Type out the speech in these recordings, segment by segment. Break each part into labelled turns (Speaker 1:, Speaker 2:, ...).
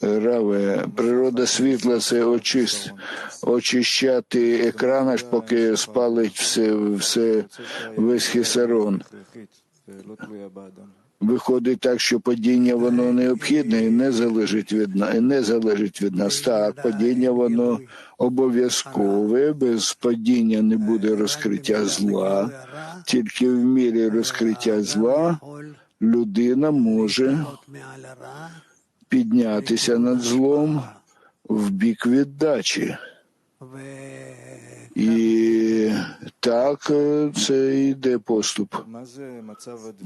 Speaker 1: Раве, природа світла це очист, очищати екран, аж поки спалить все, все весь
Speaker 2: хісарон.
Speaker 1: Виходить так, що падіння воно необхідне і не залежить від нас, не залежить від нас. Так, падіння воно обов'язкове, без падіння не буде розкриття зла, тільки в мірі розкриття зла людина може піднятися над злом в бік віддачі. І так е, це йде поступ.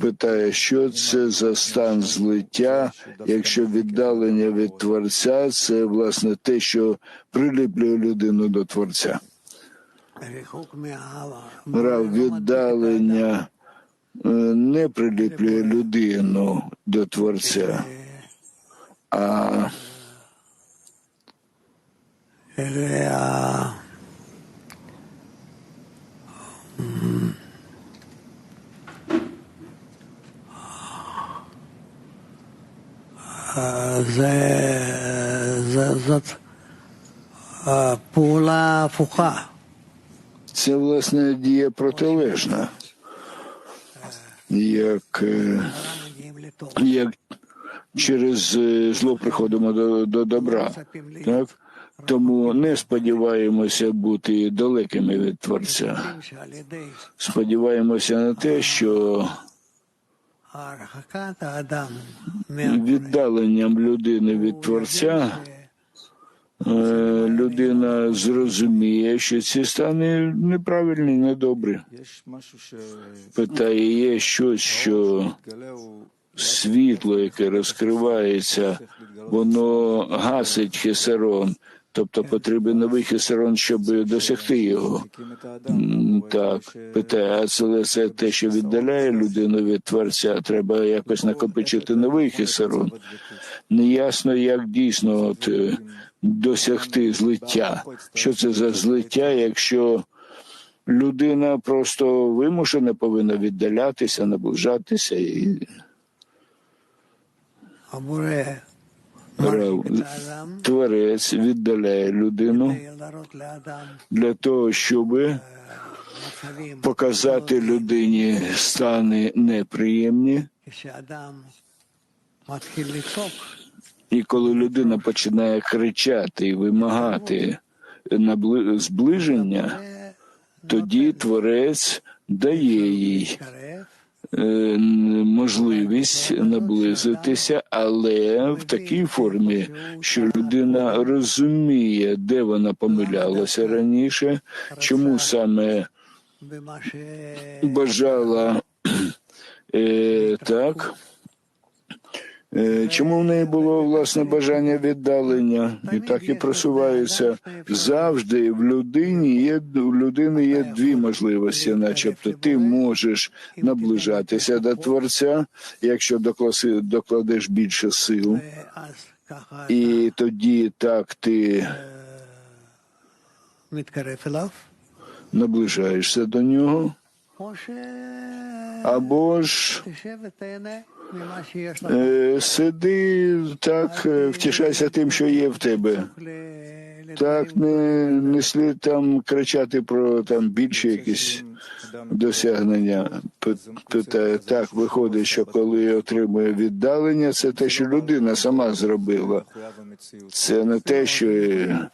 Speaker 1: Питає, що це за стан злиття, якщо віддалення від творця це власне те, що приліплює людину до творця. Рав віддалення е, не приліплює людину до творця а
Speaker 3: זה, זה, זאת אה, פעולה הפוכה.
Speaker 1: це власне дія протилежна. Як, е,
Speaker 3: מגיעים לטוב.
Speaker 1: як через е, зло приходимо до, до добра. Так? Тому не сподіваємося бути далекими від Творця. Сподіваємося на те, що віддаленням людини від Творця е, людина зрозуміє, що ці стани неправильні, недобрі. Питає, є щось, що світло, яке розкривається, воно гасить хесерон. Тобто потрібен новий хесерон, щоб досягти його. Так, питає, а це те, що віддаляє людину від творця, треба якось накопичити новий хесерон. Неясно, як дійсно от, е, досягти злиття. Що це за злиття, якщо людина просто вимушена повинна віддалятися, наближатися і. Творець віддаляє людину для того, щоб показати людині стани неприємні. І коли людина починає кричати і вимагати зближення, тоді творець дає їй Е, можливість наблизитися, але в такій формі, що людина розуміє, де вона помилялася раніше, чому саме бажала е, так. Е, чому в неї було власне бажання віддалення, і так і просувається. Завжди в людині є в людини є дві можливості, начебто. Ти можеш наближатися до творця, якщо докласи докладеш більше сил, і тоді так ти наближаєшся до нього. Або ж е, сиди так, е, втішайся тим, що є в тебе. Так не не слід там кричати про там більше якісь досягнення. Питає так, виходить, що коли отримує віддалення, це те, що людина сама зробила. Це не те, що е,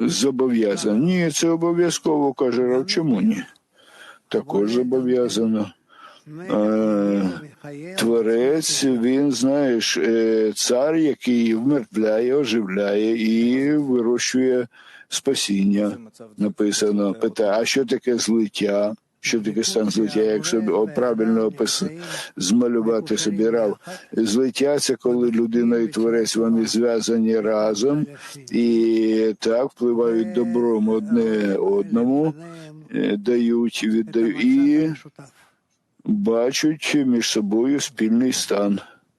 Speaker 1: зобов'язано. Ні, це обов'язково каже рав. Чому ні? Також зобов'язано. Творець, він, знаєш, е, цар, який вмертвляє, оживляє і вирощує спасіння. Написано, питає, а що таке злиття? що таке стан злиття. Якщо правильно опис змалювати собі рав злиття, це коли людина і творець вони зв'язані разом і так впливають добром одне одному, е, дають віддають і бачать між собою спільний стан.